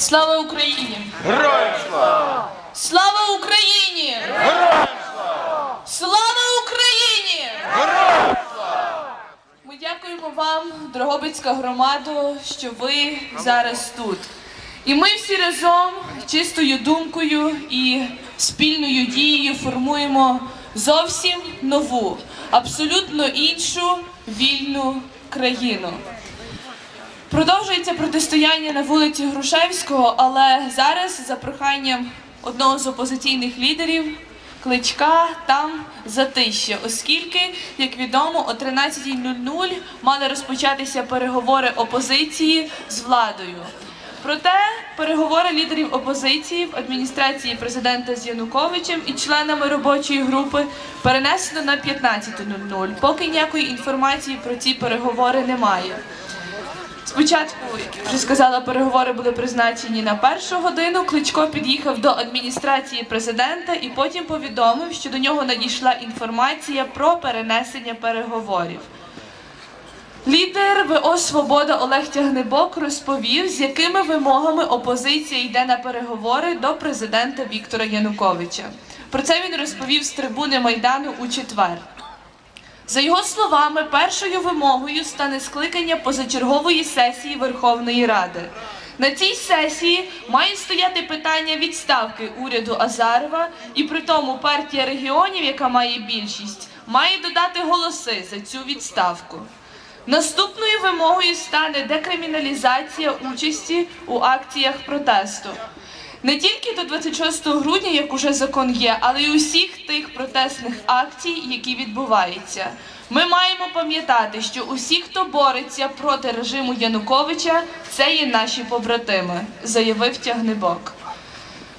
Слава Україні! Героям слава! Слава Україні! Героям слава! Слава Україні! Героям! Ми дякуємо вам, Дрогобицька громада, що ви зараз тут. І ми всі разом чистою думкою і спільною дією формуємо зовсім нову, абсолютно іншу вільну країну. Продовжується протистояння на вулиці Грушевського, але зараз за проханням одного з опозиційних лідерів Кличка там затище, оскільки, як відомо, о 13.00 мали розпочатися переговори опозиції з владою. Проте переговори лідерів опозиції в адміністрації президента з Януковичем і членами робочої групи перенесено на 15.00. Поки ніякої інформації про ці переговори немає. Спочатку, як вже сказала, переговори були призначені на першу годину. Кличко під'їхав до адміністрації президента і потім повідомив, що до нього надійшла інформація про перенесення переговорів. Лідер ВО Свобода Олег Тягнебок розповів, з якими вимогами опозиція йде на переговори до президента Віктора Януковича. Про це він розповів з трибуни Майдану у четвер. За його словами, першою вимогою стане скликання позачергової сесії Верховної Ради. На цій сесії має стояти питання відставки уряду Азарова, і при тому партія регіонів, яка має більшість, має додати голоси за цю відставку. Наступною вимогою стане декриміналізація участі у акціях протесту. Не тільки до 26 грудня, як уже закон є, але й усіх тих протестних акцій, які відбуваються. Ми маємо пам'ятати, що усі, хто бореться проти режиму Януковича, це є наші побратими, заявив Тягнебок.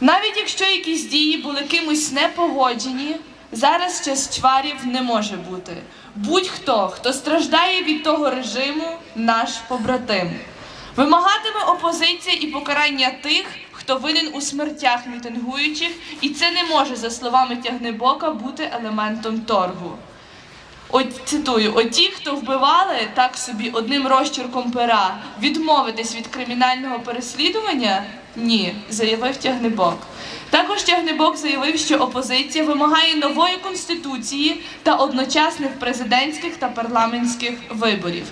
Навіть якщо якісь дії були кимось не погоджені, зараз час чварів не може бути. Будь-хто, хто страждає від того режиму, наш побратим. Вимагатиме опозиція і покарання тих, хто винен у смертях мітингуючих, і це не може, за словами Тягнебока, бути елементом торгу. От цитую: оті, хто вбивали так собі одним розчерком пера, відмовитись від кримінального переслідування? Ні, заявив Тягнебок. Також Тягнебок заявив, що опозиція вимагає нової конституції та одночасних президентських та парламентських виборів.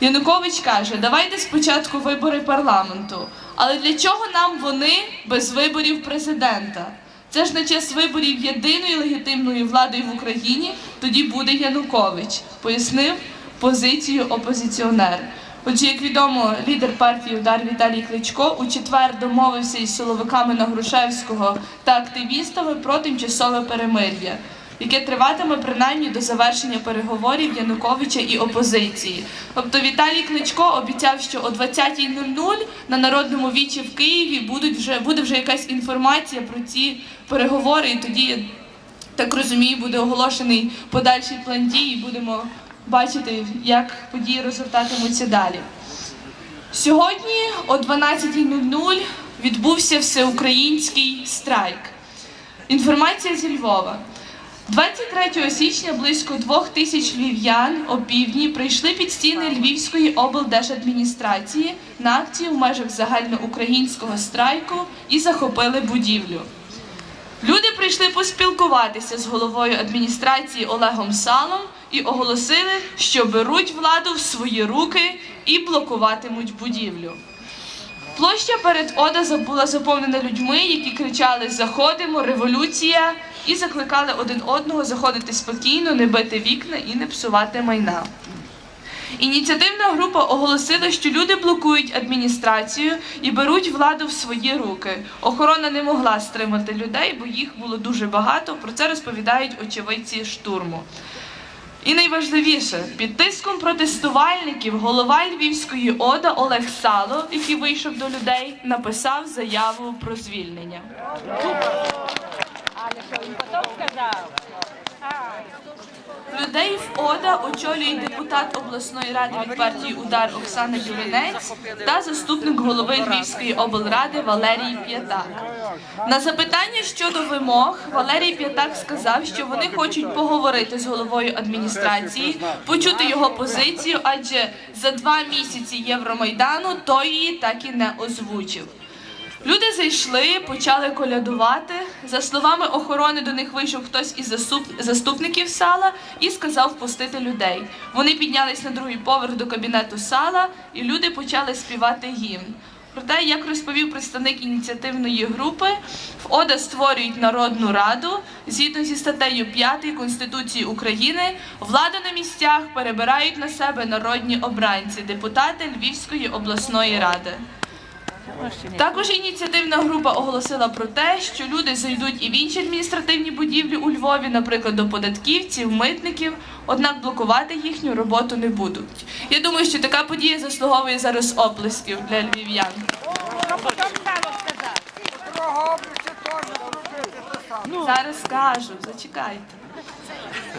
Янукович каже: давайте спочатку вибори парламенту. Але для чого нам вони без виборів президента? Це ж на час виборів єдиної легітимної влади в Україні тоді буде Янукович, пояснив позицію опозиціонер. Отже, як відомо, лідер партії Удар Віталій Кличко у четвер домовився із силовиками на Грушевського та активістами про тимчасове перемир'я, яке триватиме принаймні до завершення переговорів Януковича і опозиції. Тобто Віталій Кличко обіцяв, що о 20.00 на народному вічі в Києві будуть вже буде вже якась інформація про ці переговори, і тоді так розумію, буде оголошений подальший план дій, будемо бачити, як події розгортатимуться далі. Сьогодні о 12.00 відбувся всеукраїнський страйк. Інформація зі Львова. 23 січня близько двох тисяч львів'ян опівдні прийшли під стіни Львівської облдержадміністрації на акцію в межах загальноукраїнського страйку і захопили будівлю. Люди прийшли поспілкуватися з головою адміністрації Олегом Салом і оголосили, що беруть владу в свої руки і блокуватимуть будівлю. Площа перед Ода була заповнена людьми, які кричали Заходимо, революція! і закликали один одного заходити спокійно, не бити вікна і не псувати майна. Ініціативна група оголосила, що люди блокують адміністрацію і беруть владу в свої руки. Охорона не могла стримати людей, бо їх було дуже багато. Про це розповідають очевидці штурму. І найважливіше, під тиском протестувальників голова Львівської ОДА Олег Сало, який вийшов до людей, написав заяву про звільнення. Людей в ОДА очолює депутат обласної ради від партії Удар Оксана Юринець та заступник голови Львівської облради Валерій П'ятак. На запитання щодо вимог Валерій П'ятак сказав, що вони хочуть поговорити з головою адміністрації, почути його позицію, адже за два місяці Євромайдану той її так і не озвучив. Люди зайшли, почали колядувати. За словами охорони, до них вийшов хтось із заступників сала і сказав впустити людей. Вони піднялись на другий поверх до кабінету сала, і люди почали співати гімн. Проте, як розповів представник ініціативної групи, в ОДА створюють народну раду. Згідно зі статтею 5 Конституції України, владу на місцях перебирають на себе народні обранці, депутати Львівської обласної ради. Також ініціативна група оголосила про те, що люди зайдуть і в інші адміністративні будівлі у Львові, наприклад, до податківців, митників, однак блокувати їхню роботу не будуть. Я думаю, що така подія заслуговує зараз оплесків для львів'ян. Зараз скажу, зачекайте.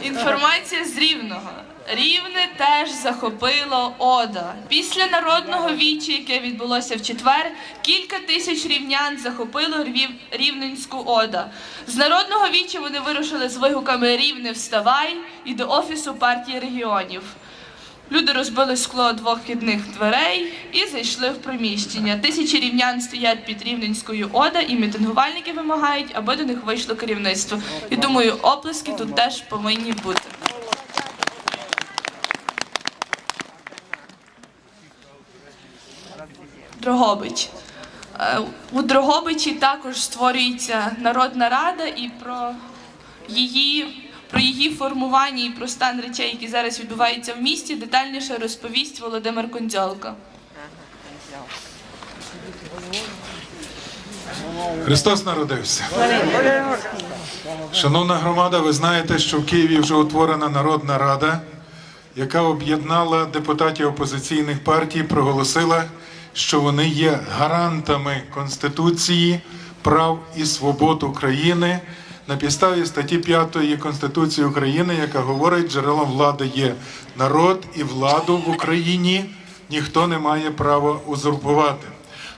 Інформація з Рівного. Рівне теж захопило Ода. Після народного вічі, яке відбулося в четвер, кілька тисяч рівнян захопило Рвів... Рівненську Ода. З народного вічі вони вирушили з вигуками Рівне вставай і до офісу партії регіонів. Люди розбили скло двох вхідних дверей і зайшли в приміщення. Тисячі рівнян стоять під рівненською ода, і мітингувальники вимагають, аби до них вийшло керівництво. І думаю, оплески тут теж повинні бути. Дрогобич. Е, У Дрогобичі також створюється народна рада і про її, про її формування і про стан речей, які зараз відбуваються в місті, детальніше розповість Володимир Кондзьолка. Христос народився. Шановна громада, ви знаєте, що в Києві вже утворена Народна Рада, яка об'єднала депутатів опозиційних партій, проголосила, що вони є гарантами Конституції, прав і свобод України на підставі статті 5 Конституції України, яка говорить, джерелом влади є народ і владу в Україні ніхто не має права узурпувати.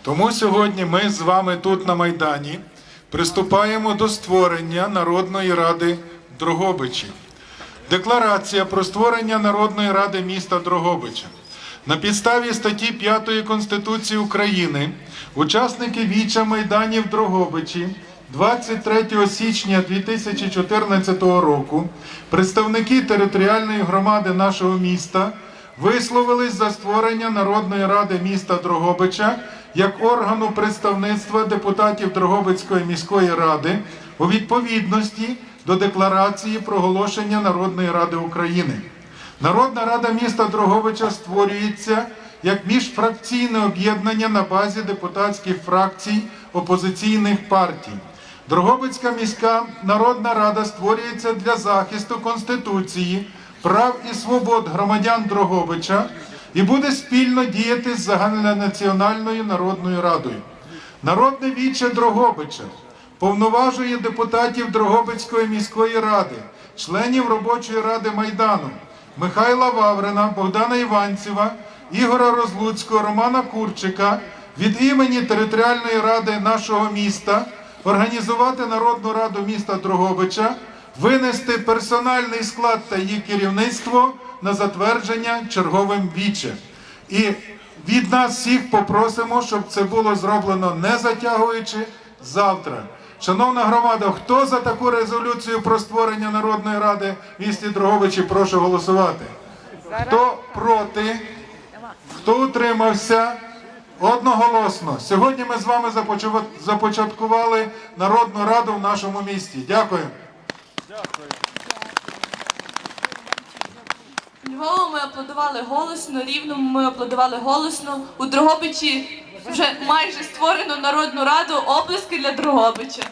Тому сьогодні ми з вами тут на Майдані приступаємо до створення Народної ради Дрогобичі. Декларація про створення Народної ради міста Дрогобича. На підставі статті 5 Конституції України учасники Віча Майданів Дрогобичі 23 січня 2014 року представники територіальної громади нашого міста висловились за створення Народної ради міста Дрогобича як органу представництва депутатів Дрогобицької міської ради у відповідності до декларації проголошення Народної ради України. Народна рада міста Дрогобича створюється як міжфракційне об'єднання на базі депутатських фракцій опозиційних партій. Дрогобицька міська народна рада створюється для захисту Конституції, прав і свобод громадян Дрогобича і буде спільно діяти з загальнонаціональною народною радою. Народне віче Дрогобича повноважує депутатів Дрогобицької міської ради, членів робочої ради Майдану Михайла Ваврина, Богдана Іванцева, Ігора Розлуцького, Романа Курчика від імені територіальної ради нашого міста організувати Народну раду міста Дрогобича, винести персональний склад та її керівництво на затвердження черговим віче. І від нас всіх попросимо, щоб це було зроблено не затягуючи завтра. Шановна громада, хто за таку резолюцію про створення Народної ради місті Дрогобичі, прошу голосувати. Хто проти? Хто утримався? Одноголосно. Сьогодні ми з вами започаткували Народну раду в нашому місті. Дякую. Львову ми аплодували голосно, Рівному ми аплодували голосно. У Дрогобичі вже майже створено народну раду. Оплески для Дрогобича.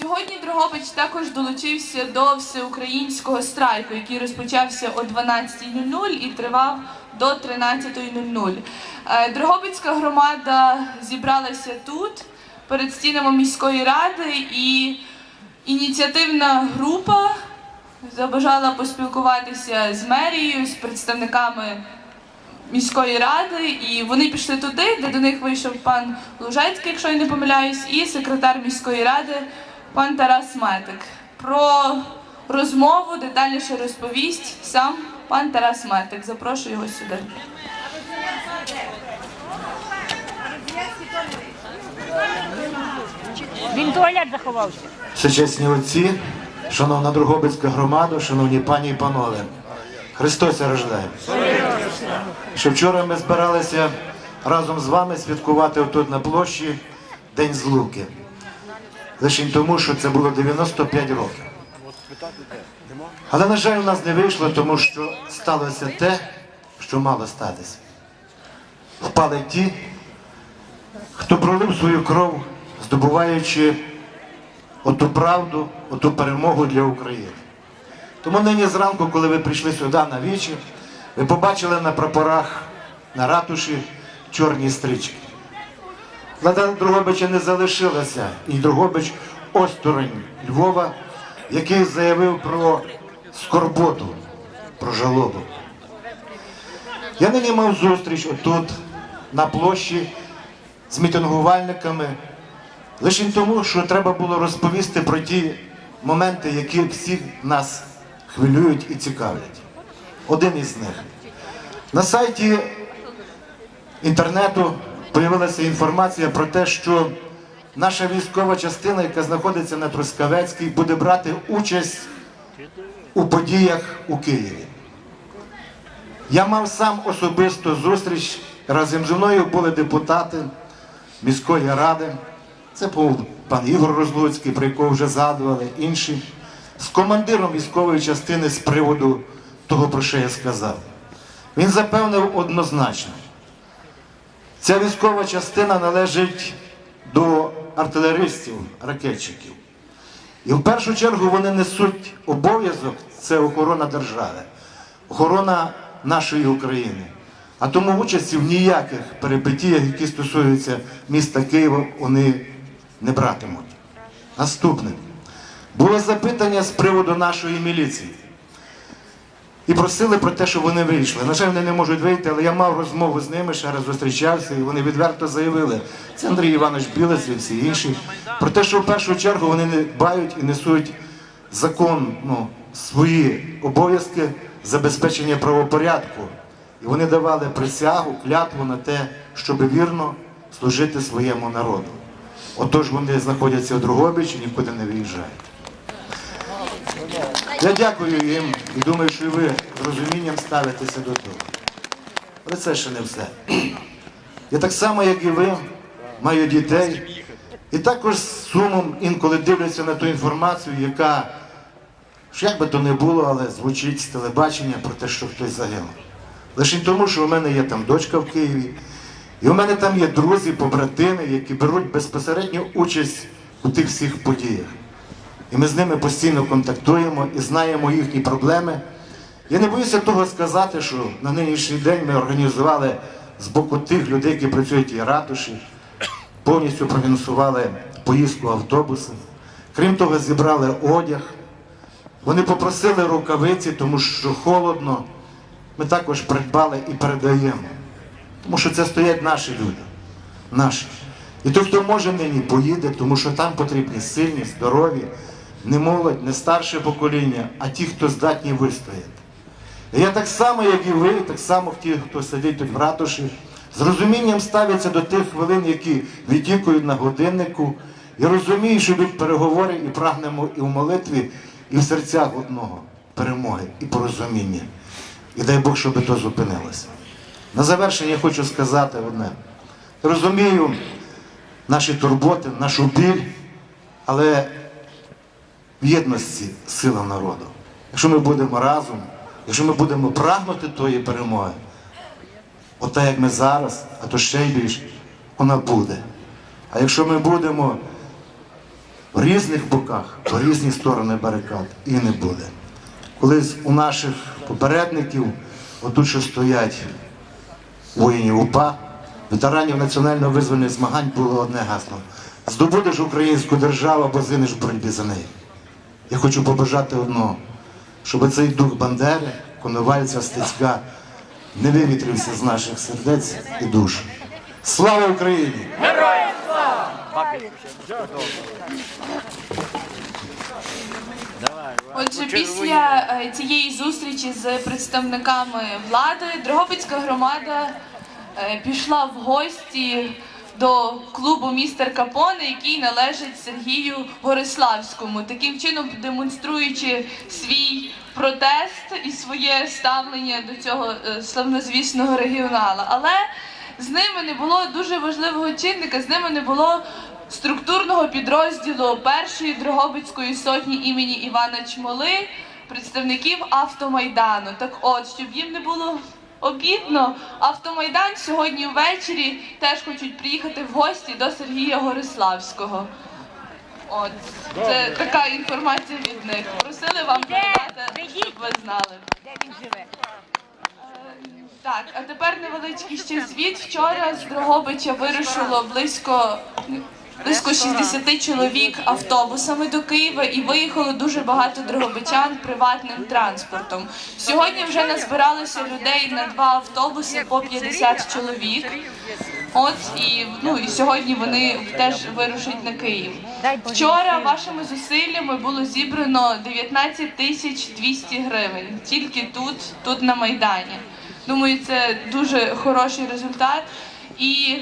Сьогодні Дрогобич також долучився до всеукраїнського страйку, який розпочався о 12.00 і тривав до 13.00. Е, Дрогобицька громада зібралася тут, перед стінами міської ради, і ініціативна група Забажала поспілкуватися з мерією, з представниками міської ради, і вони пішли туди, де до них вийшов пан Лужецький, якщо я не помиляюсь, і секретар міської ради пан Тарас Метик. Про розмову детальніше розповість сам пан Тарас Метик. Запрошую його сюди. Він туалет заховався. Ще чесні отці шановна Другобицька громада, шановні пані і панове, Христос рождає. Що вчора ми збиралися разом з вами святкувати отут на площі День Злуки. Лише тому, що це було 95 років. Але, на жаль, у нас не вийшло, тому що сталося те, що мало статися. Впали ті, хто пролив свою кров, здобуваючи оту правду, оту перемогу для України. Тому нині зранку, коли ви прийшли сюди на вічі, ви побачили на прапорах на ратуші чорні стрічки. Влада Другобича не залишилася, і Другобич осторонь Львова, який заявив про скорботу, про жалобу. Я нині мав зустріч отут, на площі, з мітингувальниками, Лише тому, що треба було розповісти про ті моменти, які всіх нас хвилюють і цікавлять. Один із них. На сайті інтернету з'явилася інформація про те, що наша військова частина, яка знаходиться на Трускавецькій, буде брати участь у подіях у Києві. Я мав сам особисто зустріч. Разом зі мною були депутати міської ради. Це був пан Ігор Розлуцький, про якого вже згадували, інші, з командиром військової частини з приводу того, про що я сказав. Він запевнив однозначно, ця військова частина належить до артилеристів, ракетчиків. І в першу чергу вони несуть обов'язок це охорона держави, охорона нашої України. А тому участі в ніяких перипетіях, які стосуються міста Києва, вони не братимуть. Наступне. Було запитання з приводу нашої міліції. І просили про те, щоб вони вийшли. На жаль, вони не можуть вийти, але я мав розмову з ними, ще раз зустрічався, і вони відверто заявили, це Андрій Іванович Білець і всі інші, про те, що в першу чергу вони не дбають і несуть закон, ну, свої обов'язки забезпечення правопорядку. І вони давали присягу, клятву на те, щоб вірно служити своєму народу. Отож вони знаходяться в Другобичі нікуди не виїжджають. Я дякую їм і думаю, що і ви з розумінням ставитеся до того. Але це ще не все. Я так само, як і ви, маю дітей, і також з сумом інколи дивляться на ту інформацію, яка, що як би то не було, але звучить з телебачення про те, що хтось загинув. Лише тому, що у мене є там дочка в Києві, і у мене там є друзі, побратими, які беруть безпосередню участь у тих всіх подіях. І ми з ними постійно контактуємо і знаємо їхні проблеми. Я не боюся того сказати, що на нинішній день ми організували з боку тих людей, які працюють в ратуші, повністю профінансували поїздку автобусом. Крім того, зібрали одяг. Вони попросили рукавиці, тому що холодно. Ми також придбали і передаємо. Тому що це стоять наші люди. Наші. І той, хто може нині, поїде, тому що там потрібні сильні, здорові, не молодь, не старше покоління, а ті, хто здатні вистояти. Я так само, як і ви, так само ті, хто сидить тут в ратуші, з розумінням ставляться до тих хвилин, які відтікують на годиннику, і розуміють, що йдуть переговори і прагнемо і в молитві, і в серцях одного перемоги і порозуміння. І дай Бог, щоб то зупинилося. На завершення хочу сказати одне. Розумію наші турботи, нашу біль, але в єдності сила народу. Якщо ми будемо разом, якщо ми будемо прагнути тої перемоги, ота як ми зараз, а то ще й більше, вона буде. А якщо ми будемо в різних боках, по різні сторони барикад, і не буде. Колись у наших попередників, отут що стоять воїнів УПА, ветеранів національно-визвольних змагань було одне гасло. Здобудеш українську державу або зинеш в боротьбі за неї. Я хочу побажати одного, щоб цей дух Бандери, Коновальця, Стецька не вивітрився з наших сердець і душ. Слава Україні! Отже, після е, цієї зустрічі з представниками влади Дрогобицька громада е, пішла в гості до клубу містер Капоне, який належить Сергію Гориславському, таким чином демонструючи свій протест і своє ставлення до цього е, славнозвісного регіонала. Але з ними не було дуже важливого чинника, з ними не було структурного підрозділу першої Дрогобицької сотні імені Івана Чмоли, представників автомайдану. Так от, щоб їм не було обідно, автомайдан сьогодні ввечері теж хочуть приїхати в гості до Сергія Гориславського. От це така інформація від них. Просили вам передати, щоб ви знали. Де він живе? Так, а тепер невеличкий ще звіт. Вчора з Дрогобича вирушило близько. Близько 60 чоловік автобусами до Києва і виїхало дуже багато дрогобичан приватним транспортом. Сьогодні вже назбиралося людей на два автобуси по 50 чоловік. От і ну і сьогодні вони теж вирушать на Київ. Вчора вашими зусиллями було зібрано 19 тисяч 200 гривень тільки тут, тут на майдані. Думаю, це дуже хороший результат. І